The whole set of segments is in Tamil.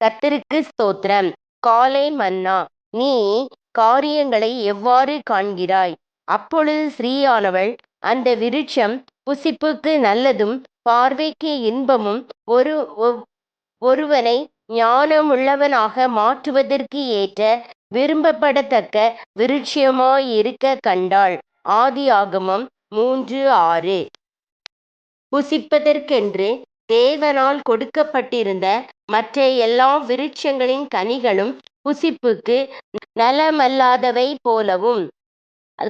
கர்த்தருக்கு ஸ்தோத்திரம். காலை மன்னா நீ காரியங்களை எவ்வாறு காண்கிறாய்? அப்பொழுது ஸ்ரீயானவள் அந்த விருட்சம் புசிப்புக்கு நல்லதும் பார்வைக்கு இன்பமும் ஒரு ஒருவனை ஞானமுள்ளவனாக மாற்றுவதற்கு ஏற்ற விரும்பப்படத்தக்க விருட்சியமாயிருக்க கண்டாள். ஆதியாகமம் மூன்று ஆறு. புசிப்பதற்கென்று தேவனால் கொடுக்கப்பட்டிருந்த மற்ற எல்லா விருட்சங்களின் கனிகளும் புசிப்புக்கு நலமல்லாதவை போலவும்.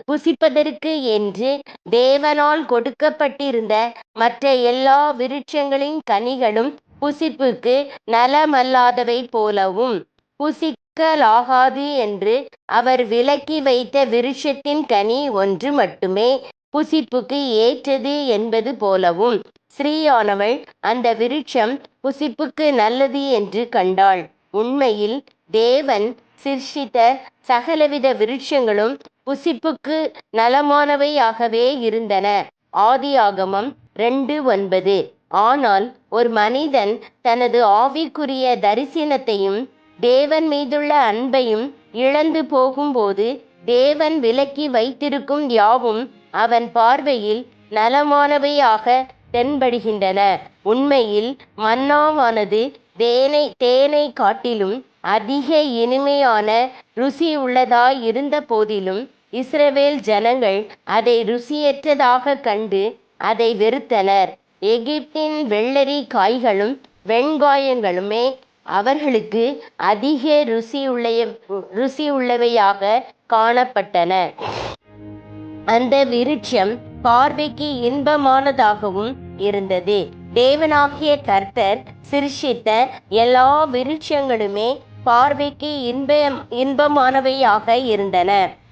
புசிப்பதற்கு என்று தேவனால் கொடுக்கப்பட்டிருந்த மற்ற எல்லா விருட்சங்களின் கனிகளும் புசிப்புக்கு நலமல்லாதவை போலவும். புசிக்கலாகாது என்று அவர் விலக்கி வைத்த விருட்சத்தின் கனி ஒன்று மட்டுமே புசிப்புக்கு ஏற்றது என்பது போலவும். ஸ்ரீயானவள் அந்த விருட்சம் புசிப்புக்கு நல்லது என்று கண்டாள். உண்மையில் தேவன் சிருஷ்டித்த சகலவித விருட்சங்களும் புசிப்புக்கு நலமானவையாகவே இருந்தன. ஆதியாகமம் ரெண்டு ஒன்பது. ஆனால் ஒரு மனிதன் தனது ஆவிக்குரிய தரிசனத்தையும் தேவன் மீதுள்ள அன்பையும் இழந்து போகும்போது தேவன் விலக்கி வைத்திருக்கும் யாவும் அவன் பார்வையில் நலமானவையாக தென்படுகின்றன. உண்மையில் மன்னாவானது தேனை தேனை காட்டிலும் அதிக இனிமையான ருசி உள்ளதாய் இருந்த போதிலும் இஸ்ரவேல் ஜனங்கள் அதை ருசியற்றதாக கண்டு அதை வெறுத்தனர். எகிப்தின் வெள்ளரி காய்களும் வெண்காயங்களுமே அவர்களுக்கு அதிக ருசியுள்ள ருசியுள்ளவையாக காணப்பட்டன. அந்த விருட்சம் பார்வைக்கு இன்பமானதாகவும் இருந்தது. தேவனாகிய கர்த்தர் சிருஷித்த எல்லா விருட்சங்களுமே பார்வைக்கு இன்ப இன்பமானவையாக இருந்தன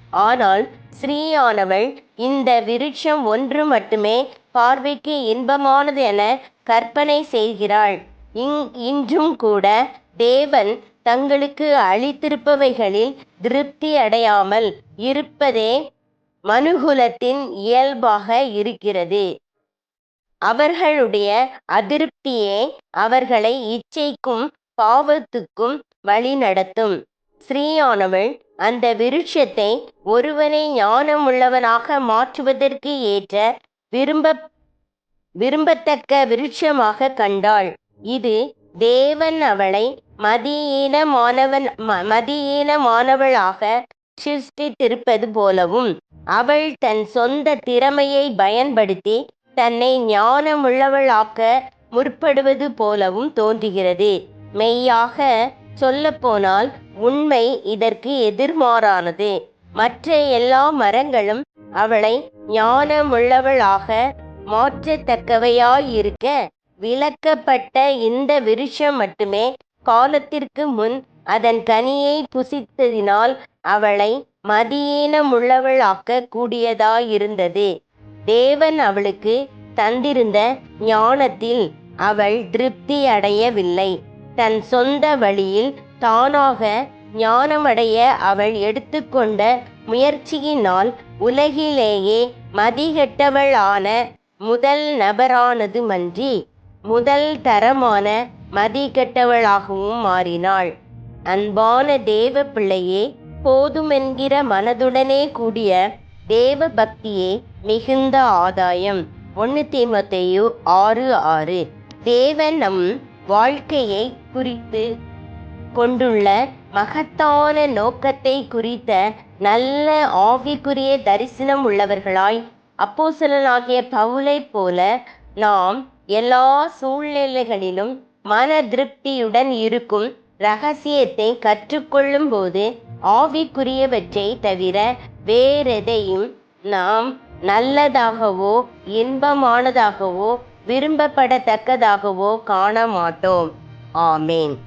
ஆனால் ஸ்ரீயானவள் இந்த விருட்சம் ஒன்று மட்டுமே பார்வைக்கு இன்பமானது என கற்பனை செய்கிறாள். இங் இன்றும் கூட தேவன் தங்களுக்கு அளித்திருப்பவைகளில் திருப்தி அடையாமல் இருப்பதே மனுகுலத்தின் இயல்பாக இருக்கிறது. அவர்களுடைய அதிருப்தியே அவர்களை இச்சைக்கும் பாவத்துக்கும் வழிநடத்தும் ஸ்ரீயானவள் அந்த விருட்சத்தை ஒருவனை ஞானமுள்ளவனாக மாற்றுவதற்கு ஏற்ற விரும்ப விரும்பத்தக்க விருட்சமாக கண்டாள். இது தேவன் அவளை மதியீனமானவன் ம- மதியீனமானவளாக சிருஷ்டித்திருப்பது போலவும் அவள் தன் சொந்த திறமையை பயன்படுத்தி தன்னை ஞானமுள்ளவளாக்க முற்படுவது போலவும் தோன்றுகிறது. மெய்யாக சொல்லப்போனால் உண்மை இதற்கு எதிர்மாறானது. மற்ற எல்லா மரங்களும் அவளை ஞானமுள்ளவளாக மாற்றத்தக்கவையாயிருக்க விலக்கப்பட்ட இந்த விருட்சம் மட்டுமே காலத்திற்கு முன் அதன் கனியை புசித்ததினால் அவளை மதியீனமுள்ளவளாக்க கூடியதாயிருந்தது. தேவன் அவளுக்கு தந்திருந்த ஞானத்தில் அவள் திருப்தி அடையவில்லை தன் சொந்த வழியில் தானாக ஞானமடைய அவள் எடுத்துக்கொண்ட முயற்சியினால் உலகிலேயே மதிகெட்டவளான முதல் நபரானதுமன்றி முதல் தரமான மதிகெட்டவளாகவும் மாறினாள். அன்பான தேவ பிள்ளையே போதுமென்கிற மனதுடனே கூடிய தேவ பக்தியே மிகுந்த ஆதாயம். ஒன்று தீமோத்தேயு ஆறு ஆறு. தேவன் நம் வாழ்க்கையை குறித்து கொண்டுள்ள மகத்தான நோக்கத்தை குறித்த நல்ல ஆவிக்குரிய தரிசனம் உள்ளவர்களாய் அப்போசலனாகிய பவுலைப் போல நாம் எல்லா சூழ்நிலைகளிலும் மன திருப்தியுடன் இருக்கும் ரகசியத்தை கற்றுக்கொள்ளும் போது ஆவிக்குரியவற்றை தவிர வேறெதையும் நாம் நல்லதாகவோ இன்பமானதாகவோ விரும்பப்படத்தக்கதாகவோ காண மாட்டோம். ஆமேன்.